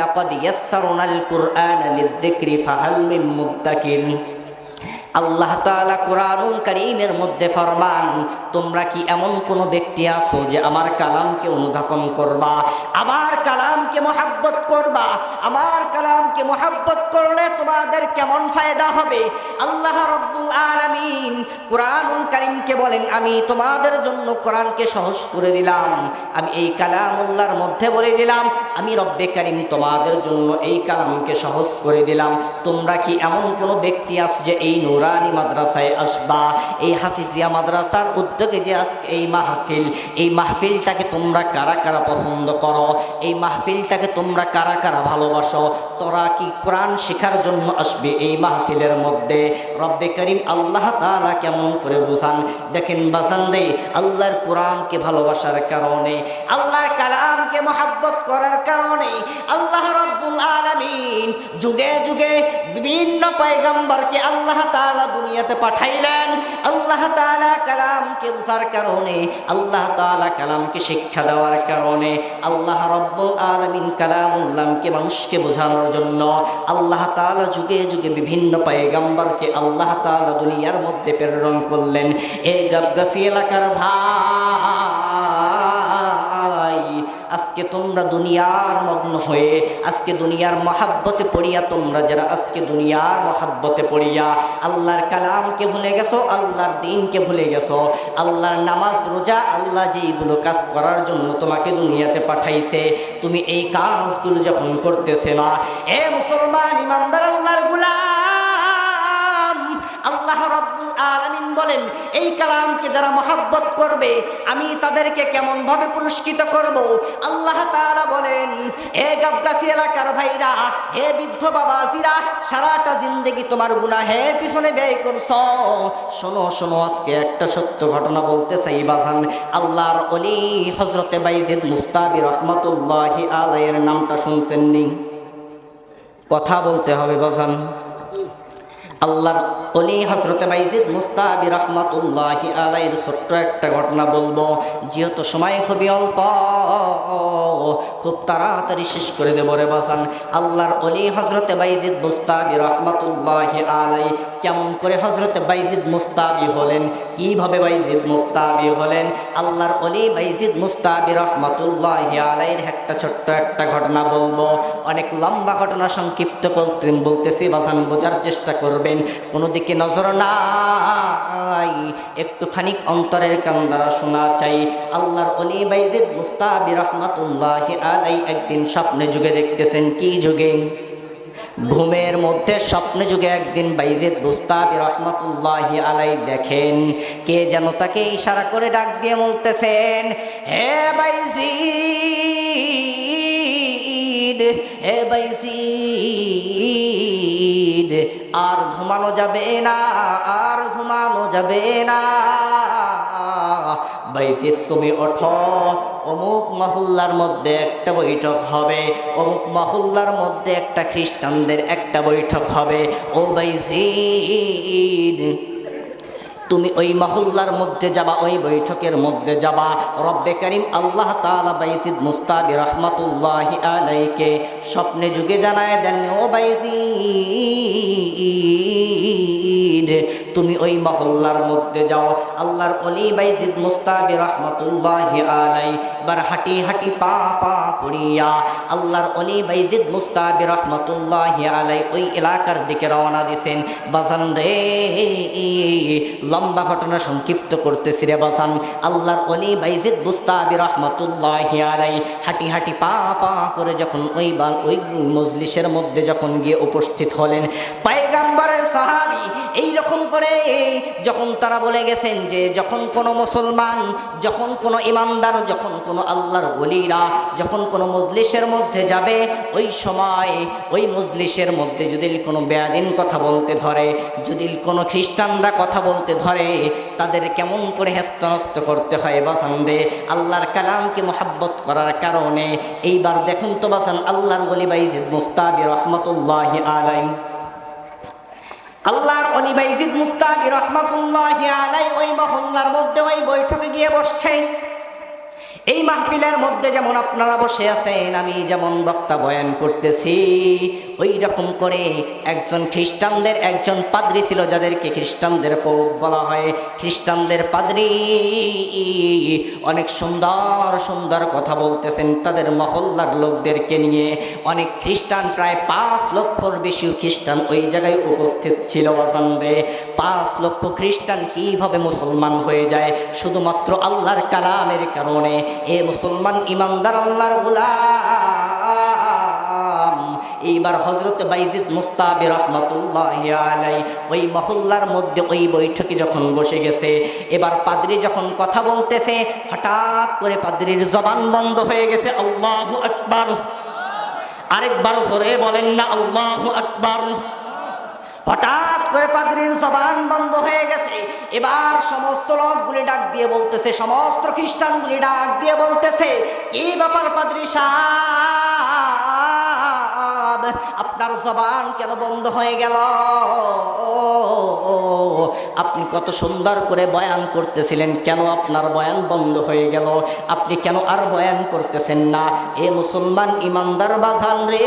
ولقد يسرنا القرآن للذكر فهل من مدكر؟ আল্লাহ তাআলা কোরআনুল কারীমের মধ্যে ফরমান, তোমরা কি এমন কোনো ব্যক্তি আছো যে আমার কালামকে অনুধাবন করবা, আমার কালামকে মহাব্বত করবা, আমার কালামকে মহাব্বত করলে তোমাদের কেমন ফায়দা হবে? আল্লাহ রব্বুল আলামিন কোরআনুল কারীমকে বলেন, আমি তোমাদের জন্য কোরআনকে সহজ করে দিলাম, আমি এই কালামুল্লাহর মধ্যে বলে দিলাম, আমি রব্বে কারিম তোমাদের জন্য এই কালামকে সহজ করে দিলাম। তোমরা কি এমন কোনো ব্যক্তি আছো যে এই নুরানি মাদ্রাসায় আসবা। এই হাফিজিয়া মাদ্রাসার উদ্যোগে যে আজকে এই মাহফিল, এই মাহফিলটাকে তোমরা কারা কারা পছন্দ করো? এই মাহফিলটাকে তোমরা কারা কারা ভালোবাসো? তোরা কি কোরআন শেখার জন্য আসবে এই মাহফিলের মধ্যে? রব্বে করিম আল্লাহ তাআলা কেমন করে বুঝান? দেখেন বাসান রে, আল্লাহর কোরআনকে ভালোবাসার কারণে, আল্লাহর কালামকে মহাব্বত করার কারণে, আল্লাহ রব্বুল আলামিন যুগে যুগে বিভিন্ন পয়গম্বরকে আল্লাহ তাআলা দুনিয়াতে পাঠাইলেন। আল্লাহ তালা কালামকে বুঝার কারণে, আল্লাহ তালা কালামকে শিক্ষা দেওয়ার কারণে, আল্লাহ রব্বুল কালাম কালামুল্লাহকে মানুষকে বোঝানোর জন্য, আল্লাহ তালা যুগে যুগে বিভিন্ন পায়গাম্বারকে আল্লাহ তালা দুনিয়ার মধ্যে প্রেরণ করলেন। এই গাবগাছি এলাকার ভাই আজকে তোমরা দুনিয়ার মগ্ন হয়ে, আজকে দুনিয়ার মহাব্বতে পড়িয়া তোমরা যারা আজকে দুনিয়ার মহাব্বতে পড়িয়া আল্লাহর কালামকে ভুলে গেছো, আল্লাহর দিনকে ভুলে গেছো, আল্লাহর নামাজ, রোজা, আল্লাহ যেইগুলো কাজ করার জন্য তোমাকে দুনিয়াতে পাঠাইছে, তুমি এই কাজগুলো যখন করতেছে না, এ মুসলমান ইমানদার আল্লাহর গুলাম, আল্লাহ রব্বুল আলামিন বলেন, এই কালামকে যারা মহাব্বত করবে, আমি তাদেরকে কেমন ভাবে পুরস্কৃত করব? আল্লাহ তাআলা বলেন, হে গাবগাছি এলাকার ভাইরা, হে বৃদ্ধ বাবাজিরা, সারাটা জিন্দেগি তোমার গুনাহের পিছনে ব্যয় করছ। শোনো শোনো, আজকে একটা সত্য ঘটনা বলতে চাই, বাজান। আল্লাহর অলি হজরতে বাইজিদ মুস্তাবি রহমতুল্লাহি আলাইয়ের নামটা শুনছেন নি? কথা বলতে হবে, বাজান। আল্লাহর অলি হজরত বাইজিদ মুস্তাবি রহমতুল্লাহি আলাইয়ের ছোট্ট একটা ঘটনা বলব। যেহেতু সময় খুবই অল্প, খুব তাড়াতাড়ি শেষ করে দেবো রে বাসান। আল্লাহর অলি হজরতে বাইজিদ মুস্তাবি রহমতুল্লাহি আলাই কেমন করে হজরত বাইজিদ মুস্তাবি হলেন? কীভাবে বাইজিদ মুস্তাবি হলেন? আল্লাহর অলি বাইজিদ মুস্তাবি রহমতুল্লাহি আলাইয়ের একটা ছোট্ট একটা ঘটনা বলব। অনেক লম্বা ঘটনা সংক্ষিপ্ত করতে বলতেছি বাসান, বোঝার চেষ্টা করবেন, কোনো দিকে নজর নাই। একটু খানিক অন্তরের কান্দারা শোনা চাই। আল্লাহর অলি বাইজিদ মুস্তাবি রহমতুল্লাহ আলাই একদিন স্বপ্নে যুগে দেখতেছেন, কি যুগে? ঘুমের মধ্যে স্বপ্নে যুগে একদিন বাইজিদ মুস্তাবি রহমতুল্লাহ আলাই দেখেন, কে যেন তাকে ইশারা করে ডাক দিয়ে বলতেছেন হে বাইজি হে বাইজিদ। আর ঘুমানো যাবে না, আর ঘুমানো যাবে না। বাইজিদ, তুমি ওঠো। অমুক মহল্লার মধ্যে একটা বৈঠক হবে। অমুক মহল্লার মধ্যে একটা খ্রিস্টানদের একটা বৈঠক হবে। ও বাইজিদ তুমি ওই মহল্লার মধ্যে যাবা, ওই বৈঠকের মধ্যে যাবা। রব্বে করিম আল্লাহ তালা বাইসিদ মুস্তাবি রহমতুল্লাহি আলাইকে স্বপ্নে যুগে জানায় দেন, ও বাইসিদ তুমি ওই মহল্লার মধ্যে যাও। আল্লাহর অলি বাইসিদ মুস্তাবি রহমতুল্লাহি আলাই বার হাঁটি হাঁটি পা পা করিয়া আল্লাহর অলি বাইজিদ মুস্তাবি রহমতুল্লাহি আলাই ওই এলাকার দিকে রওনা দিছেন। বাজান রে লম্বা ঘটনা সংক্ষিপ্ত করতেছি রে বাসান আল্লাহর অলি বাইজিদ বুস্তাবি রহমতুল্লাহ হাঁটি হাঁটি পা পা করে যখন ওই বা ওই মজলিসের মধ্যে যখন গিয়ে উপস্থিত হলেন পায়গাম্বারের সাহাবি এই করে যখন তারা বলে গেছেন যে যখন কোনো মুসলমান, যখন কোনো ইমানদার, যখন কোনো আল্লাহর অলিরা যখন কোনো মজলিসের মধ্যে যাবে, ওই সময় ওই মজলিসের মধ্যে যদি কোনো বেয়াদিন কথা বলতে ধরে, যদি কোনো খ্রিস্টানরা কথা বলতে ধরে, তাদের কেমন করে হেস্তনস্ত করতে হয় বাসান রে? আল্লাহর কালামকে মোহাব্বত করার কারণে এইবার দেখুন তো বাসান আল্লাহর বলি বাইজিদ মুস্তাবি রহমতুল্লাহ আলাই আল্লাহর অলি বাইজিদ রহমাতুল্লাহ আলাই ওই মহল্লার মধ্যে ওই বৈঠকে গিয়ে বসছে এই মাহফিলের মধ্যে যেমন আপনারা বসে আছেন, আমি যেমন বক্তা বয়ান করতেছি ওই রকম করে একজন খ্রিস্টানদের একজন পাদ্রী ছিল যাদেরকে খ্রিস্টানদের পৌপ বলা হয়। খ্রিস্টানদের পাদ্রী অনেক সুন্দর সুন্দর কথা বলতেছেন তাদের মহল্লার লোকদেরকে নিয়ে। অনেক খ্রিস্টান, প্রায় পাঁচ লক্ষর বেশি খ্রিস্টান ওই জায়গায় উপস্থিত ছিল বাজানরে পাঁচ লক্ষ খ্রিস্টান কীভাবে মুসলমান হয়ে যায়? শুধুমাত্র আল্লাহর কালামের কারণে। এ মুসলমান ইমানদার আল্লাহর গুলাম। এইবার হজরত বাইজিদ মুস্তাবি রহমতুল্লাহ আলাই ওই মহল্লার মধ্যে ওই বৈঠকে যখন বসে গেছে, এবার পাদ্রি যখন কথা বলতেছে, হঠাৎ করে পাদ্রির জবান বন্ধ হয়ে গেছে, আল্লাহ আকবার। আরেকবার জোরে বলেন না, আল্লাহ আকবার। হঠাৎ করে পাদ্রির জবান বন্ধ হয়ে গেছে। এবার সমস্ত লোকগুলি ডাক দিয়ে বলতেছে, সমস্ত খ্রিস্টানগুলি ডাক দিয়ে বলতেছে এই ব্যাপার পাদ্রি সাহ আপনার জবান কেন বন্ধ হয়ে গেল? আপনি কত সুন্দর করে বয়ান করতেছিলেন, কেন আপনার বয়ান বন্ধ হয়ে গেল? আপনি কেন আর বয়ান করতেছেন না? এ মুসলমান ইমানদার বাজান রে,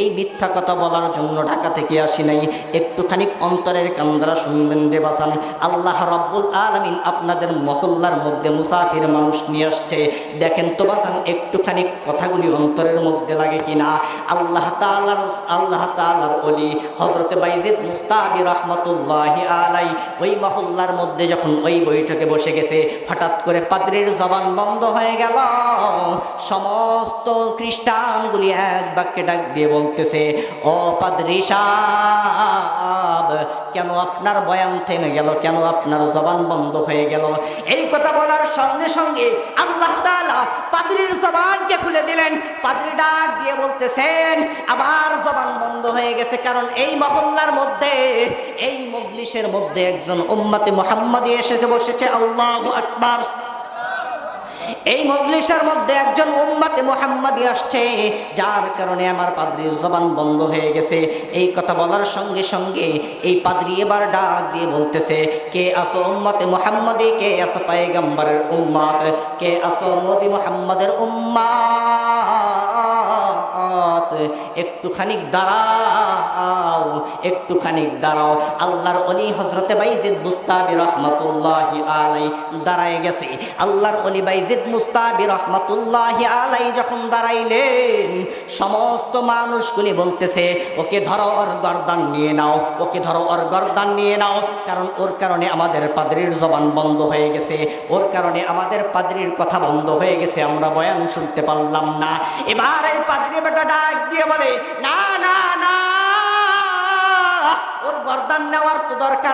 এই মিথ্যা কথা বলার জন্য ঢাকা থেকে আসি নাই। একটুখানি অন্তরের কান্দারা শুনবেন রে বাসান আল্লাহ রব্বুল আলমিন আপনাদের মহল্লার মধ্যে মুসাফির মানুষ নিয়ে আসছে। দেখেন তো বাসান একটুখানি কথাগুলি অন্তরের মধ্যে লাগে কিনা? আল্লাহ তালার আল্লাহ তালার অলি হজরত বাইজিদ মুস্তাবি রহমতুল্লাহ আলাই, ওই মহল্লার মধ্যে যখন ওই বৈঠকে বসে গেছে, হঠাৎ করে পাদ্রির জবান বন্ধ হয়ে গেল। সমস্ত খ্রিস্টানগুলি এক বাক্যে ডাক দিয়ে বলতেছে, ও পাদ্রি সাহেব কেন আপনার বয়ান থেমে গেল? কেন আপনার জবান বন্ধ হয়ে গেল? এই কথা বলার সঙ্গে সঙ্গে আল্লাহ তালা পাদ্রির জবানকে খুলে দিলেন। পাদ্রি ডাক দিয়ে বলতেছেন আবার জবান বন্ধ হয়ে গেছে কারণ এই মহল্লার মধ্যে, এই মজলিসের মধ্যে একজন উম্মাতে মোহাম্মদী এসেছে বসেছে, আল্লাহ আকবার। এই মজলিসের মধ্যে একজন উম্মাতে মোহাম্মদী আসছে, যার কারণে আমার পাদ্রির জবান বন্ধ হয়ে গেছে। এই কথা বলার সঙ্গে সঙ্গে এই পাদ্রি এবার ডাক দিয়ে বলতেছে, কে আসো উম্মতে মোহাম্মদী? কে আসো পায়গাম্বারের উম্মাত? কে আসো নবী মোহাম্মদের উম্মাত? একটুখানি দাঁড়াও একটুখানি দাঁড়াও। আল্লাহর অলি হজরতে বাইজিদ মুস্তাবি রহমতুল্লাহ আলাই দাঁড়ায় গেছে। আল্লাহর অলি বাইজিদ মুস্তাবি রহমতুল্লাহ আলাই যখন দাঁড়াইলেন, সমস্ত মানুষগুলি বলতেছে, ওকে ধরো ওর গরদান নিয়ে নাও, ওকে ধরো ওর গরদান নিয়ে নাও। কারণ ওর কারণে আমাদের পাদ্রির জবান বন্ধ হয়ে গেছে। ওর কারণে আমাদের পাদ্রির কথা বন্ধ হয়ে গেছে, আমরা বয়ান শুনতে পারলাম না। এবার এই পাদ্রি বেটা ডাক দিয়ে বলে না না না। ওর গর্দান নেওয়ার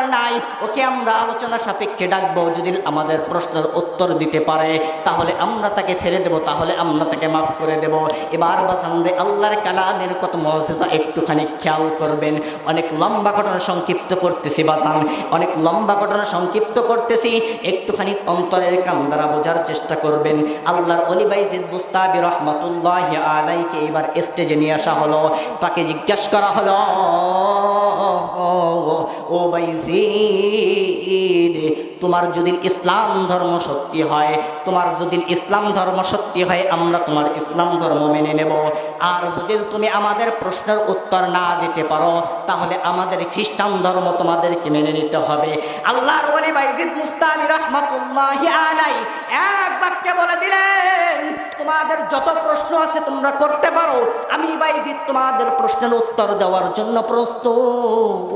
দরকার নাই, ওকে আমরা আলোচনা সাপেক্ষে ডাকবো। যদি আমাদের প্রশ্নের উত্তর দিতে পারে, তাহলে আমরা তাকে ছেড়ে দেব, তাহলে আমরা তাকে মাফ করে দেব। এবার বাসানরে আল্লাহর কালামের কত মজেজা একটুখানি খেয়াল করবেন। অনেক লম্বা ঘটনা সংক্ষিপ্ত করতেছি বাজান, অনেক লম্বা ঘটনা সংক্ষিপ্ত করতেছি। একটুখানি অন্তরের কান দ্বারা বোঝার চেষ্টা করবেন। আল্লাহর অলি বাইজিদ বুস্তাবি রহমতুল্লাহ আলাইকে এবার স্টেজে নিয়ে আসা হলো, তাকে জিজ্ঞাসা করা হলো, ও বাইজিদ তোমার যদি ইসলাম ধর্ম সত্যি হয়, তোমার যদি ইসলাম ধর্ম সত্যি হয়, আমরা তোমার ইসলাম ধর্ম মেনে নেব। আর যদি তুমি আমাদের প্রশ্নের উত্তর না দিতে পারো, তাহলে আমাদের খ্রিস্টান ধর্ম তোমাদেরকে মেনে নিতে হবে। আল্লাহর বাক্যে বলে দিলেন, তোমাদের যত প্রশ্ন আছে তোমরা করতে পারো। আমি বাইজিদ তোমাদের প্রশ্নের উত্তর দেওয়ার জন্য প্রস্তুত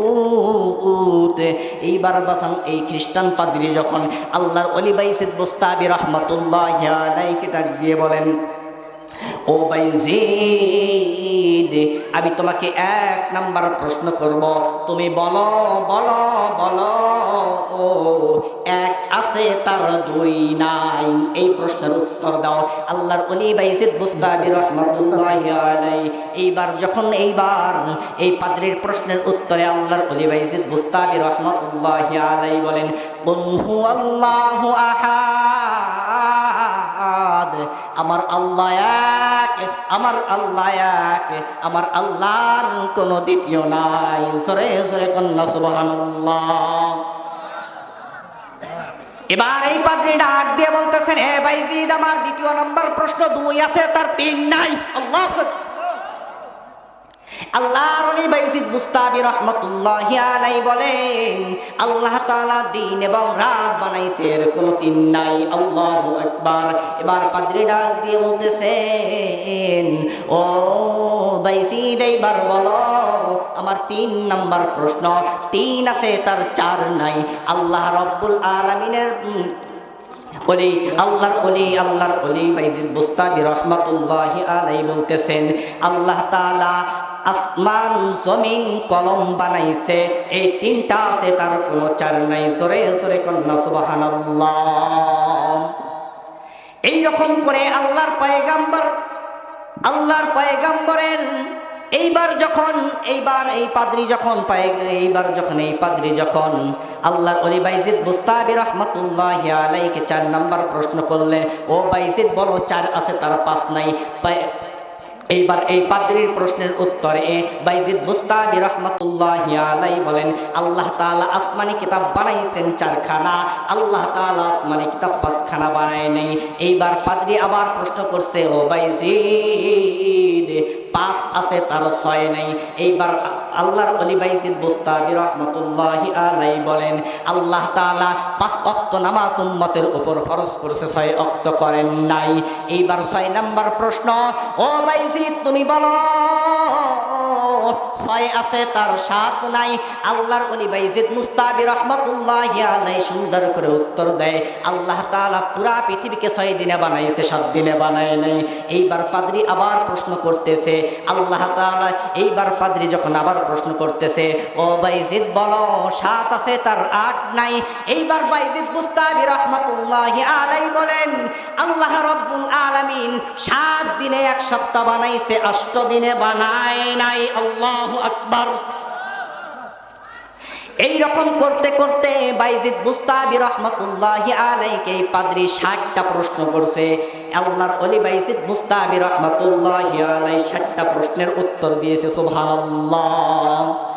এইবার বাসান এই খ্রিস্টান পাদ্রী যখন আল্লাহর অলি বাইজিদ রহমতুল্লাহ ডাক দিয়ে বলেন ও বাইজিদ আমি তোমাকে এক নাম্বার প্রশ্ন করব। তুমি বলো বলো বলো, ও, এক আছে তার দুই নাই? এই প্রশ্নের উত্তর দাও। আল্লাহর অলি বাইজিদ মুস্তাবি রহমাতুল্লাহ এইবার যখন এইবার এই পাদ্রির প্রশ্নের উত্তরে আল্লাহর অলি বাইজিদ মুস্তাবি রহমাতুল্লাহ আলাই বলেন বন্ধু আল্লাহ আহাদ। আমার আল্লাহ এক, আমার আল্লাহ এক, আমার আল্লাহর কোনো দ্বিতীয় নাই। সরে সরে কন্যা, সুবহানাল্লাহ। এবার এই পাদ্রি ডাক দিয়ে বলতেছেন হে ভাইজিদ আমার দ্বিতীয় নম্বর প্রশ্ন দুই আছে, তার তিন নাই। আল্লাহ আল্লাহর অলি বাইজিদ মুস্তাবি রহমতুল্লাহ আলাই বলেন, আল্লাহ তাআলা দিন এবং রাত বানাইছে, এর কোনো তিন নাই, আল্লাহু আকবার। এবার পাদ্রি ডাক দিয়ে বলতেছেন, ও বাইজিদ, এইবার বলো, আমার তিন নাম্বার প্রশ্ন, তিন আছে, তার চার নাই। আল্লাহ রব্বুল আলামিনের অলি, আল্লাহর অলি আল্লাহর অলি বাইজিদ বুস্তাবি রহমাতুল্লাহি আলাই বলতেছেন, আল্লাহ তাআলা আসমান, জমিন, কলম বানাইছে। এই তিনটা আছে, তার কোনো চার নাই। সরে সরে কন্যা, সুবহানাল্লাহ। এই রকম করে আল্লাহর পয়গাম্বর, আল্লাহর পয়গাম্বরের এইবার যখন, এইবার এই পাদ্রি যখন পায়, এইবার যখন, এই পাদ্রি যখন আল্লাহর অলি বাইজিদ মুস্তাবি রহমতুল্লাহ আলাইকে চার নাম্বার প্রশ্ন করলেন, ও বাইজিদ, বলো চার আছে, তার পাঁচ নাই। এইবার এই পাদ্রির প্রশ্নের উত্তরে বাইজিদ মুস্তাবি রহমতুল্লাহ আলাই বলেন, আল্লাহ তালা আসমানি কিতাব বানাইছেন চারখানা, আল্লাহ তালা আসমানি কিতাব পাঁচখানা বানায় নেই। এইবার পাদ্রি আবার প্রশ্ন করছে, ও বাইজিদ, পাঁচ আছে তার ছয় নেই। এইবার আল্লাহর অলি বুস্তাবি রহমতুল্লাহি আলাই বলেন, আল্লাহ তালা পাঁচ অক্ত নামাজ উম্মতের উপর ফরজ করেছে, ছয় অক্ত করেন নাই। এইবার ছয় নাম্বার প্রশ্ন, ও বাইজিদ, তুমি বলো। ছয় আছে, তার সাত নাই। আল্লাহর অলি বাইজিদ মুস্তাবি রহমতুল্লাহ আলাই সুন্দর করে উত্তর দেয়, আল্লাহ তাআলা পুরা পৃথিবীকে ছয় দিনে বানাইছে, সাত দিনে বানায় নাই। এইবার পাদ্রি আবার প্রশ্ন করতেছে, আল্লাহ তাআলা এইবার পাদ্রি যখন আবার প্রশ্ন করতেছে, ও বাইজিদ বলো, সাত আছে, তার আট নাই। এইবার বাইজিদ মুস্তাবি রহমতুল্লাহ আলাই বলেন, আল্লাহ সাত দিনে এক সপ্তাহ বানাইছে, অষ্ট দিনে বানায় নাই। আল্লাহ আকবার। এই রকম করতে করতে বাইজিদ মুস্তাবি রহমতুল্লাহ আলাইকে পাদ্রি ষাটটা প্রশ্ন করছে। আল্লাহর অলি বাইজিদ মুস্তাবি রহমতুল্লাহ আলাই ষাটটা প্রশ্নের উত্তর দিয়েছে, সুবহানাল্লাহ।